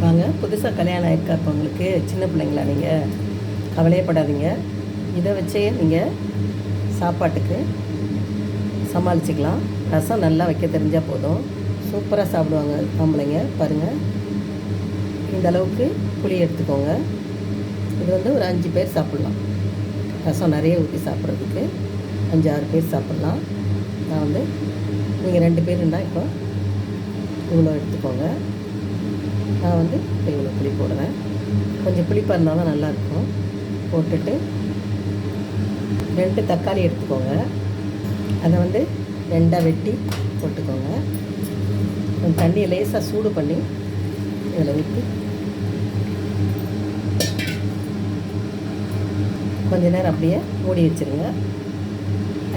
வாங்க. புதுசாக கல்யாணம் ஆகிருக்கா இப்போ உங்களுக்கு. சின்ன பிள்ளைங்களா நீங்கள் கவலையப்படாதீங்க. இதை வச்சே நீங்கள் சாப்பாட்டுக்கு சமாளிச்சுக்கலாம். ரசம் நல்லா வைக்க தெரிஞ்சால் போதும். சூப்பராக சாப்பிடுவாங்க ஆம்பளைங்க பாருங்கள் இந்த அளவுக்கு புளி எடுத்துக்கோங்க. இது வந்து ஒரு அஞ்சு பேர் சாப்பிட்லாம். ரசம் நிறைய ஊற்றி சாப்பிட்றதுக்கு அஞ்சு ஆறு பேர் சாப்பிட்லாம். நான் வந்து நீங்கள் ரெண்டு பேர் இருந்தால் இப்போ இவ்வளோ எடுத்துக்கோங்க. நான் வந்து இவ்வளோ புளி போடுறேன் கொஞ்சம் புளிப்பாக இருந்தால் தான் நல்லாயிருக்கும். போட்டுட்டு ரெண்டு தக்காளி எடுத்துக்கோங்க. அதை வந்து ரெண்டாக வெட்டி போட்டுக்கோங்க. தண்ணியை லேசாக சூடு பண்ணி இதில் ஊற்றி கொஞ்ச நேரம் அப்படியே மூடி வச்சுருங்க.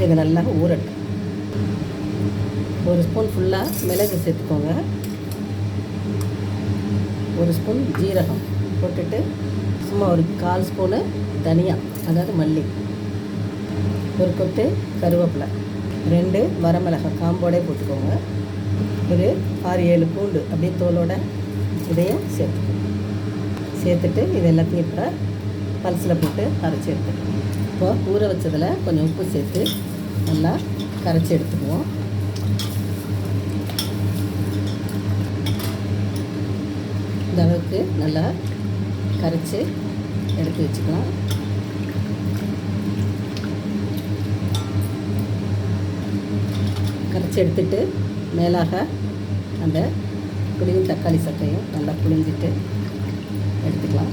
இது நல்லா ஊறட்டும். ஒரு ஸ்பூன் ஃபுல்லாக மிளகு சேர்த்துக்கோங்க. ஒரு ஸ்பூன் ஜீரகம் போட்டுட்டு சும்மா ஒரு கால் ஸ்பூனு தனியா அதாவது மல்லி. ஒரு கொத்து கருவேப்பிலை. ரெண்டு வரமிளகாய் காம்போடே போட்டுக்கோங்க. ஒரு ஆறு ஏழு பூண்டு அப்படியே தோலோட இதையும் சேர்த்துக்கோங்க. சேர்த்துட்டு இது எல்லாத்தையும் இப்போ பல்சில் போட்டு அரைச்சி எடுத்துக்கணும் இப்போ ஊற வச்சதில் கொஞ்சம் உப்பு சேர்த்து நல்லா கரைச்சி எடுத்துக்குவோம். இந்த அளவுக்கு நல்லா கரைச்சி எடுத்து வச்சுக்கலாம். கரைச்சி எடுத்துட்டு மேலாக அந்த புளியும் தக்காளி சக்கையும் நல்லா புளிஞ்சிட்டு எடுத்துக்கலாம்.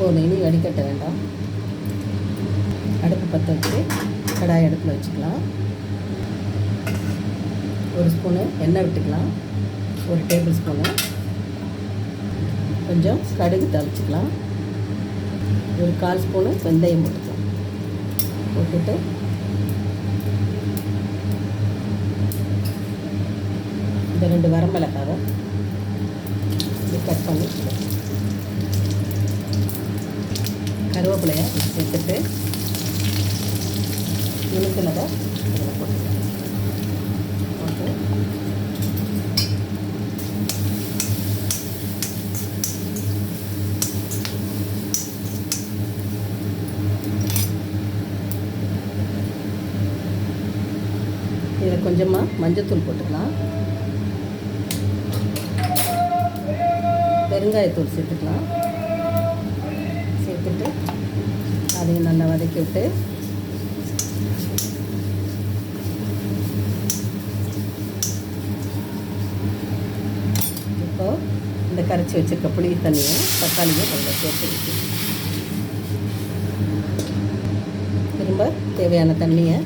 போதும் இனி வடிகட்ட வேண்டாம். அடுப்பு பற்ற வச்சு கடாய் அடுப்பில் வச்சுக்கலாம். ஒரு ஸ்பூனு எண்ணெய் விட்டுக்கலாம். ஒரு டேபிள் ஸ்பூனு கொஞ்சம் கடுகு தளிச்சிக்கலாம். ஒரு கால் ஸ்பூனு வெந்தயம் போட்டுக்கலாம். போட்டுட்டு இந்த ரெண்டு வரமிளகாவை கட் பண்ணி கருவேப்பிலையை சேர்த்துட்டு இனிப்பினதை போட்டுக்கலாம் போட்டு இதில் கொஞ்சமாக மஞ்சத்தூள் போட்டுக்கலாம். பெருங்காயத்தூள் சேர்த்துக்கலாம். சேர்த்துட்டு அதையும் நல்லா வதக்கி விட்டு இப்போது இந்த கரைச்சி வச்சுருக்க புளி தண்ணியும் தக்காளியும் நல்லா சேர்த்து வச்சு திரும்ப தேவையான தண்ணியை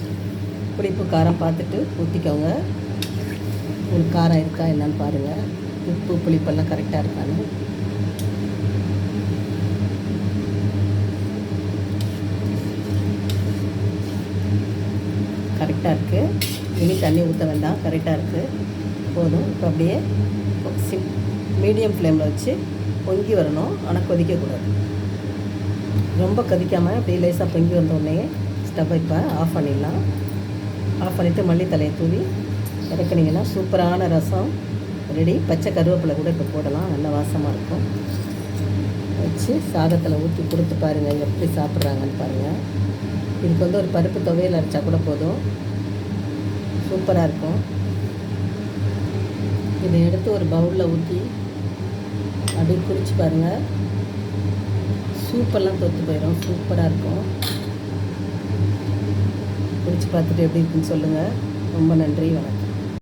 புளிப்பு காரம் பார்த்துட்டு ஊற்றிக்கோங்க உங்களுக்கு காரம் இருக்கா என்னன்னு பாருங்கள் உப்பு புளிப்பெல்லாம் கரெக்டாக இருக்கான்னு கரெக்டாக இருக்குது இனி தண்ணி ஊற்ற வேண்டாம். கரெக்டாக இருக்குது போதும். இப்போ அப்படியே சிம் மீடியம் ஃப்ளேமில் வச்சு பொங்கி வரணும். ஆனால் கொதிக்கக்கூடாது. ரொம்ப கொதிக்காமல் அப்படியே லேசாக பொங்கி வந்தோடனே ஸ்டவ் இப்போ ஆஃப் பண்ணிடலாம். ஆஃப் பண்ணிவிட்டு மல்லித்தலையை தூவி இறக்குனீங்கன்னா சூப்பரான ரசம் ரெடி. பச்சை கருவேப்பிலை கூட இப்போ போடலாம். நல்ல வாசமாக இருக்கும். வச்சு சாதத்தில் ஊற்றி கொடுத்து பாருங்கள் எப்படி சாப்பிட்றாங்கன்னு பாருங்கள் இதுக்கு வந்து ஒரு பருப்பு துவையல் அரைச்சா கூட போதும். சூப்பராக இருக்கும். இதை எடுத்து ஒரு பவுலில் ஊற்றி அப்படியே குடிச்சு பாருங்கள் சூப்பெல்லாம் தொத்து போயிடும் சூப்பராக இருக்கும். குடிச்சு பார்த்துட்டு எப்படி இருக்குன்னு சொல்லுங்கள் ரொம்ப நன்றி வணக்கம்.